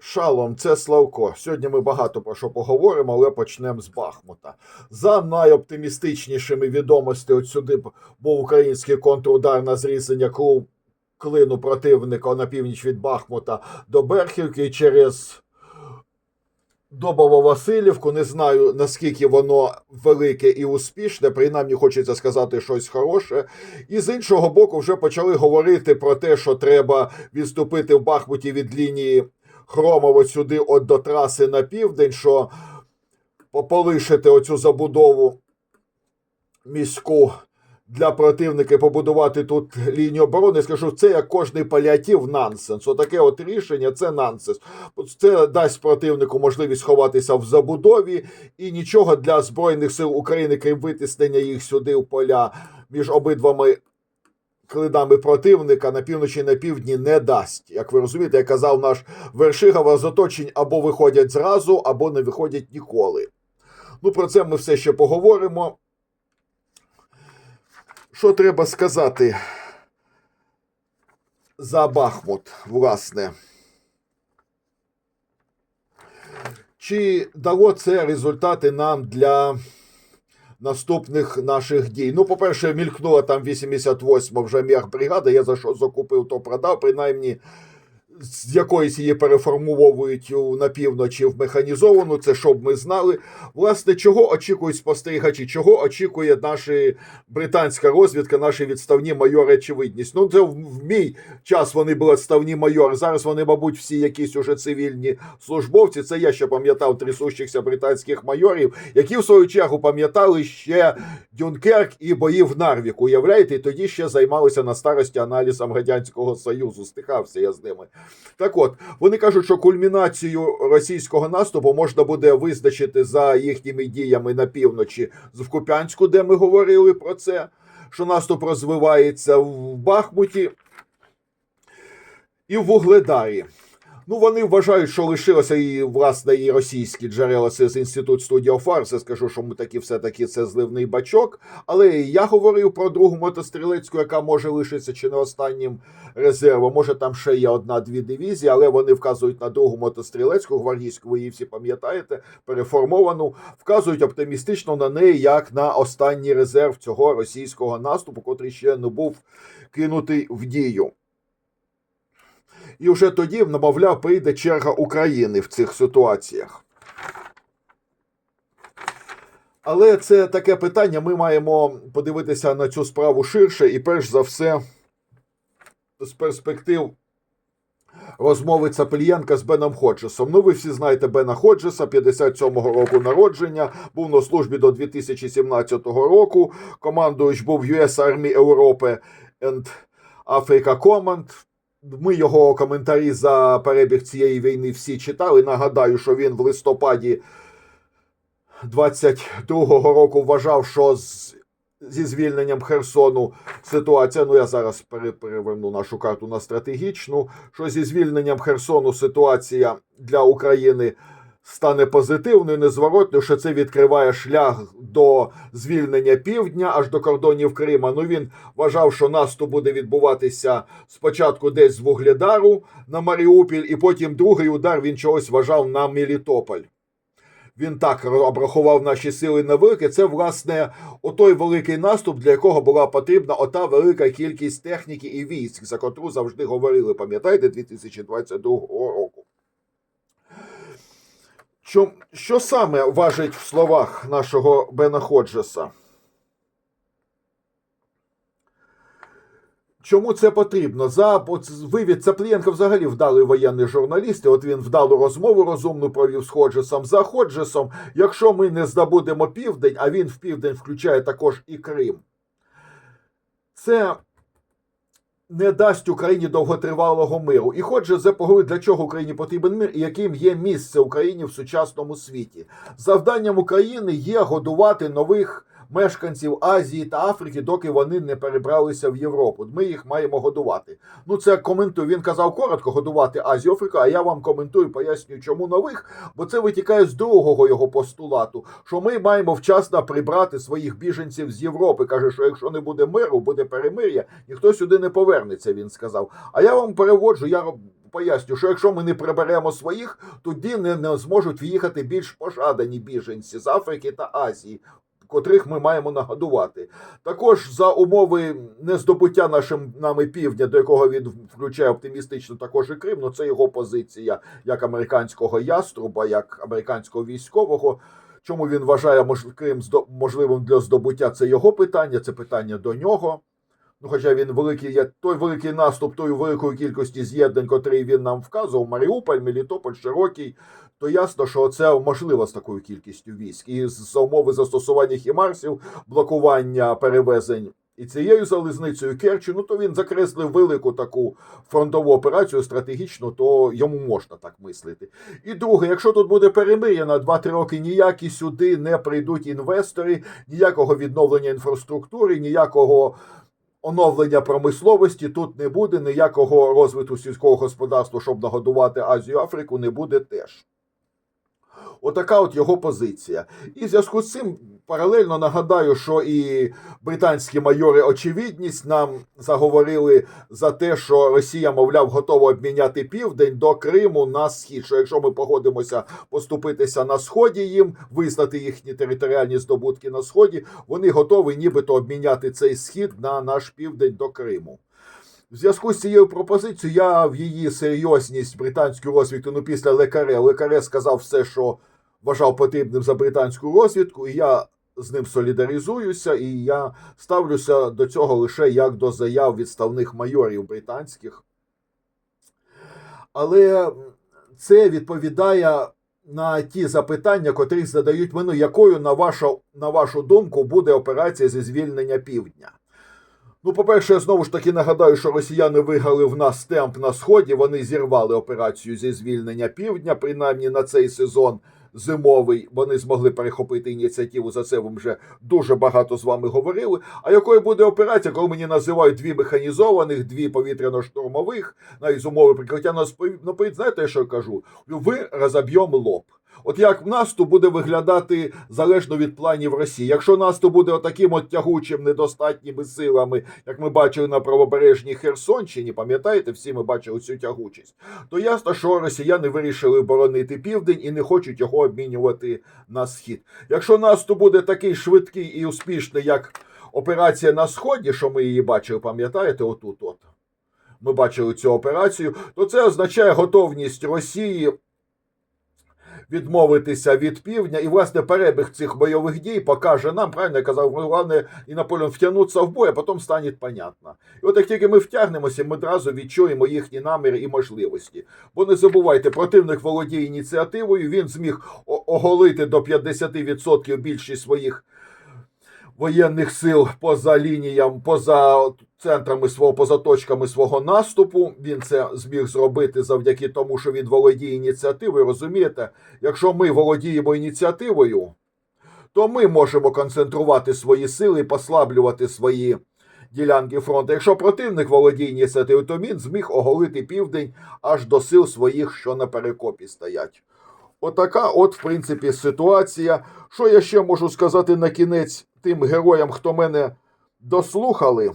Шалом, це Славко. Сьогодні ми багато про що поговоримо, але почнемо з Бахмута. За найоптимістичнішими відомостями, от сюди був український контрудар на зрізання клину противника на північ від Бахмута до Берхівки через Добово-Василівку. Не знаю наскільки воно велике і успішне, принаймні хочеться сказати щось хороше. І з іншого боку, вже почали говорити про те, що треба відступити в Бахмуті від лінії Хромово сюди от до траси на південь, що полишити оцю забудову міську для противника, побудувати тут лінію оборони. Скажу, це як кожний паліатив нансенс. Отаке от рішення це нансенс. Це дасть противнику можливість ховатися в забудові і нічого для Збройних сил України, крім витиснення їх сюди в поля між обидвами клинами противника на півночі і на півдні не дасть. Як ви розумієте, як казав наш Вершигава, з оточень або виходять зразу, або не виходять ніколи. Ну, про це ми все ще поговоримо. Що треба сказати за Бахмут, власне? Чи дало це результати нам для наступних наших дій? Ну, по-перше, мількнула там 88 вже м'яхбригада, я за що закупив, то продав, принаймні з якоїсь її переформовують на півночі в механізовану, це щоб ми знали. Власне, чого очікують спостерігачі, чого очікує наша британська розвідка, наші відставні майори очевидність. Ну, це в, мій час вони були відставні майори. Зараз вони, мабуть, всі якісь уже цивільні службовці. Це я ще пам'ятав трясущихся британських майорів, які в свою чергу пам'ятали ще Дюнкерк і бої в Нарвіку. Уявляєте, і тоді ще займалися на старості аналізом Радянського Союзу. Стикався я з ними. Так от, вони кажуть, що кульмінацію російського наступу можна буде визначити за їхніми діями на півночі в Куп'янську, де ми говорили про це, що наступ розвивається в Бахмуті і в Вугледарі. Ну, вони вважають, що лишилося і власне і російські джерела це з інститут студіо Фарси. Скажу, що ми таки все-таки це зливний бачок. Але я говорив про другу мотострілецьку, яка може лишитися чи не останнім резервом. Може, там ще є одна-дві дивізії, але вони вказують на другу мотострілецьку гвардійську. Ви її всі пам'ятаєте, переформовану. Вказують оптимістично на неї як на останній резерв цього російського наступу, котрий ще не був кинутий в дію. І вже тоді, намовляв, прийде черга України в цих ситуаціях. Але це таке питання. Ми маємо подивитися на цю справу ширше і, перш за все, з перспектив розмови Цапельєнка з Беном Ходжесом. Ну, ви всі знаєте Бена Ходжеса, 57-го року народження, був на службі до 2017 року. Командуючий був US Army Europe and Africa Command. Ми його коментарі за перебіг цієї війни всі читали. Нагадаю, що він в листопаді 22-го року вважав, що з, зі звільненням Херсону ситуація. Ну я зараз переверну нашу карту на стратегічну. Що зі звільненням Херсону ситуація для України стане позитивною, незворотною, що це відкриває шлях до звільнення півдня аж до кордонів Крима. Ну він вважав, що наступ буде відбуватися спочатку десь з Вугледару на Маріуполь, і потім другий удар він чогось вважав на Мелітополь. Він так обрахував наші сили на велике. Це, власне, отой великий наступ, для якого була потрібна ота велика кількість техніки і військ, за котру завжди говорили, пам'ятаєте, 2022 року. Що, що саме важить в словах нашого Бена Ходжеса? Чому це потрібно? За вивід Цаплієнка взагалі вдалий воєнний журналіст. От він вдалу розмову розумну провів з Ходжесом. За Ходжесом, якщо ми не здобудемо південь, а він в південь включає також і Крим, це не дасть Україні довготривалого миру. І Ходжес заповів, для чого Україні потрібен мир і яким є місце Україні в сучасному світі. Завданням України є годувати нових мешканців Азії та Африки, доки вони не перебралися в Європу. Ми їх маємо годувати. Ну це коментую. Він казав коротко годувати Азію Африку. А я вам коментую, пояснюю, чому нових, бо це витікає з другого його постулату, що ми маємо вчасно прибрати своїх біженців з Європи. каже, що якщо не буде миру, буде перемир'я, ніхто сюди не повернеться. Він сказав. А я вам переводжу. Я поясню, що якщо ми не приберемо своїх, тоді не, не зможуть в'їхати більш пожадані біженці з Африки та Азії. Котрих ми маємо нагодувати, також за умови нездобуття нашим нами півдня, до якого він включає оптимістично також і Крим. Ну це його позиція як американського яструба, як американського військового. Чому він вважає Крим можливим для здобуття? Це його питання, це питання до нього. Ну, хоча він великий, я- той великий наступ, тою великою кількості з'єднань, котрий він нам вказував, Маріуполь, Мелітополь, Широкий, то ясно, що це можливо з такою кількістю військ. І з умови застосування хімарсів, блокування перевезень і цією залізницею Керчі, ну то він закреслив велику таку фронтову операцію стратегічну, то йому можна так мислити. І друге, якщо тут буде перемир'я на 2-3 роки, ніякі сюди не прийдуть інвестори, ніякого відновлення інфраструктури, ніякого оновлення промисловості тут не буде, ніякого розвитку сільського господарства, щоб нагодувати Азію Африку, не буде теж. Отака от його позиція. І в зв'язку з цим паралельно нагадаю, що і британські майори очевидність нам заговорили за те, що Росія, мовляв, готова обміняти південь до Криму на схід. Що якщо ми погодимося поступитися на сході їм, визнати їхні територіальні здобутки на сході, вони готові нібито обміняти цей схід на наш південь до Криму. В зв'язку з цією пропозицією я в її серйозність британську розвідку, ну після Лекаре, Лекаре сказав все, що вважав потрібним за британську розвідку, і я з ним солідаризуюся, і я ставлюся до цього лише як до заяв відставних майорів британських. Але це відповідає на ті запитання, котрі задають мене, якою, на вашу, на вашу думку, буде операція зі звільнення півдня. Ну, по-перше, я знову ж таки нагадаю, що росіяни виграли в нас темп на сході. Вони зірвали операцію зі звільнення півдня, принаймні на цей сезон зимовий. Вони змогли перехопити ініціативу. За це ви вже дуже багато з вами говорили. А якою буде операція, коли мені називають дві механізованих, дві повітряно-штурмових, навіть з умови прикриття нас наперед, знаєте, що я кажу? Ви розоб'ємо лоб. От як наступ буде виглядати залежно від планів Росії. Якщо наступ буде отаким от тягучим, недостатніми силами, як ми бачили на правобережній Херсонщині, пам'ятаєте, всі ми бачили цю тягучість, то ясно, що росіяни вирішили боронити південь і не хочуть його обмінювати на схід. Якщо наступ буде такий швидкий і успішний, як операція на сході, що ми її бачили, пам'ятаєте, отут от. Ми бачили цю операцію, то це означає готовність Росії відмовитися від півдня, і власне перебіг цих бойових дій покаже нам, правильно я казав, головне і Наполеон втягнуться в бой, а потім стане понятно. І от як тільки ми втягнемося, ми одразу відчуємо їхні наміри і можливості. Бо не забувайте, противник володіє ініціативою, він зміг оголити до 50% більшість своїх воєнних сил поза лініям, поза центрами свого, поза точками свого наступу. Він це зміг зробити завдяки тому, що він володіє ініціативою. Розумієте, якщо ми володіємо ініціативою, то ми можемо концентрувати свої сили і послаблювати свої ділянки фронту. Якщо противник володіє ініціативою, то він зміг оголити південь аж до сил своїх, що на перекопі стоять. Отака, от, в принципі, ситуація. Що я ще можу сказати на кінець тим героям, хто мене дослухали?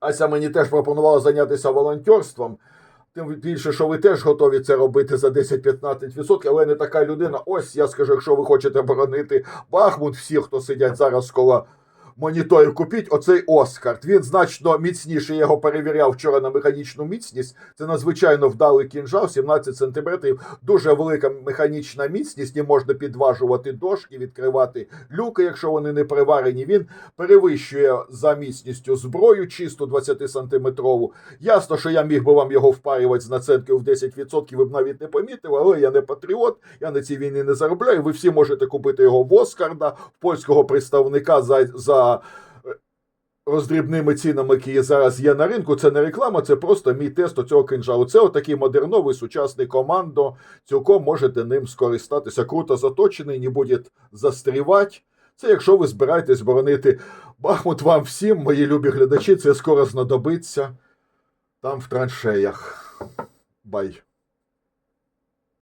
Ася мені теж пропонувала зайнятися волонтерством. Тим більше, що ви теж готові це робити за 10-15%, але не така людина. Ось я скажу, якщо ви хочете боронити Бахмут, всі, хто сидять зараз коло моніторів, купіть оцей Оскар. Він значно міцніший. Я його перевіряв вчора на механічну міцність. Це надзвичайно вдалий кінжал, 17 сантиметрів. Дуже велика механічна міцність. І можна підважувати дошки, відкривати люки, якщо вони не приварені. Він перевищує за міцністю зброю, чисто 20 сантиметрову. Ясно, що я міг би вам його впарювати з наценкою в 10%, ви б навіть не помітили, але я не патріот, я на цій війні не заробляю. Ви всі можете купити його в Оскарда, польського представника за. за роздрібними цінами, які зараз є на ринку, це не реклама, це просто мій тест цього кинжалу. Це отакий модерновий сучасний командо. Цілком можете ним скористатися. Круто заточений, не буде застрівати. Це якщо ви збираєтесь боронити Бахмут вам всім, мої любі глядачі, це скоро знадобиться там в траншеях. Бай.